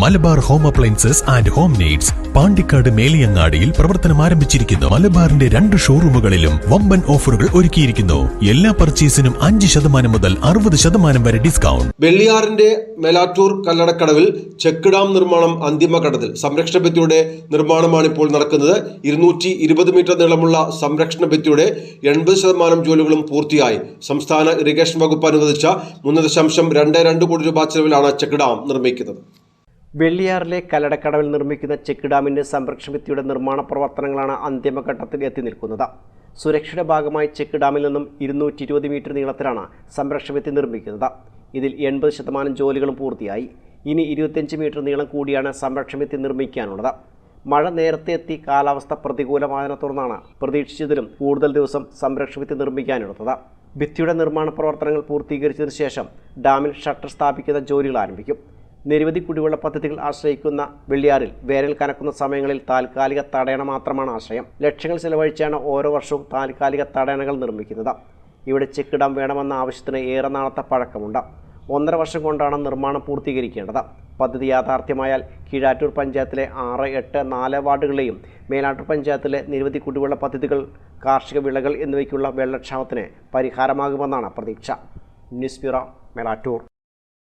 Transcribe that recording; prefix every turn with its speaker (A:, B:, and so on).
A: Malabar home appliances and home needs Pandikkad മേലിയങ്ങാടിയിൽ പ്രവർത്തനം ആരംഭിച്ചിരിക്കുന്നു. മലബാറിന്റെ രണ്ട് ഷോറൂമുകളിലും വമ്പൻ ഓഫറുകൾ ഒരുക്കിയിരിക്കുന്നു. എല്ലാ പർച്ചേസിനും അഞ്ച് ശതമാനം മുതൽ അറുപത് ശതമാനം വരെ ഡിസ്കൗണ്ട്.
B: വെള്ളിയാറിന്റെ മേലാറ്റൂർ കല്ലടക്കടവിൽ ചെക്ക് ഡാം നിർമ്മാണം അന്തിമഘട്ടത്തിൽ സംരക്ഷണ ഭിത്തിയുടെ നിർമ്മാണമാണ് ഇപ്പോൾ നടക്കുന്നത്. ഇരുന്നൂറ്റി ഇരുപത് മീറ്റർ നീളമുള്ള സംരക്ഷണ ഭിത്തിയുടെ എൺപത് ശതമാനം ജോലികളും പൂർത്തിയായി. സംസ്ഥാന ഇറിഗേഷൻ വകുപ്പ് അനുവദിച്ച മൂന്ന് ദശാംശം രണ്ട് രണ്ട് കോടി രൂപ ചെലവിലാണ് ചെക്ക് ഡാം നിർമ്മിക്കുന്നത്.
C: വെള്ളിയാറിലെ കല്ലടക്കടവിൽ നിർമ്മിക്കുന്ന ചെക്ക് ഡാമിന്റെ സംരക്ഷണ ഭിത്തിയുടെ നിർമ്മാണ പ്രവർത്തനങ്ങളാണ് അന്തിമഘട്ടത്തിൽ എത്തി നിൽക്കുന്നത്. സുരക്ഷയുടെ ഭാഗമായി ചെക്ക് ഡാമിൽ നിന്നും ഇരുന്നൂറ്റി ഇരുപത് മീറ്റർ നീളത്തിലാണ് സംരക്ഷണ ഭിത്തി നിർമ്മിക്കുന്നത്. ഇതിൽ എൺപത് ശതമാനം ജോലികളും പൂർത്തിയായി. ഇനി ഇരുപത്തിയഞ്ച് മീറ്റർ നീളം കൂടിയാണ് സംരക്ഷണ ഭിത്തി നിർമ്മിക്കാനുള്ളത്. മഴ നേരത്തെ എത്തി കാലാവസ്ഥ പ്രതികൂലമായതിനെ തുടർന്നാണ് പ്രതീക്ഷിച്ചതിലും കൂടുതൽ ദിവസം സംരക്ഷണ ഭിത്തി നിർമ്മിക്കാനെടുത്തത്. ഭിത്തിയുടെ നിർമ്മാണ പ്രവർത്തനങ്ങൾ പൂർത്തീകരിച്ചതിന് ശേഷം ഡാമിൽ ഷട്ടർ സ്ഥാപിക്കുന്ന ജോലികൾ ആരംഭിക്കും. നിരവധി കുടിവെള്ള പദ്ധതികൾ ആശ്രയിക്കുന്ന വെള്ളിയാറിൽ വേനൽ കനക്കുന്ന സമയങ്ങളിൽ താൽക്കാലിക തടയണ മാത്രമാണ് ആശ്രയം. ലക്ഷങ്ങൾ ചെലവഴിച്ചാണ് ഓരോ വർഷവും താൽക്കാലിക തടയണകൾ നിർമ്മിക്കുന്നത്. ഇവിടെ ചെക്ക് ഡാം വേണമെന്ന ആവശ്യത്തിന് ഏറെ നാളത്തെ പഴക്കമുണ്ട്. ഒന്നര വർഷം കൊണ്ടാണ് നിർമ്മാണം പൂർത്തീകരിക്കേണ്ടത്. പദ്ധതി യാഥാർത്ഥ്യമായാൽ കീഴാറ്റൂർ പഞ്ചായത്തിലെ ആറ് എട്ട് നാല് വാർഡുകളെയും മേലാട്ടൂർ പഞ്ചായത്തിലെ നിരവധി കുടിവെള്ള പദ്ധതികൾ കാർഷിക വിളകൾ എന്നിവയ്ക്കുള്ള വെള്ളക്ഷാമത്തിന് പരിഹാരമാകുമെന്നാണ് പ്രതീക്ഷ. News bureau Melattur.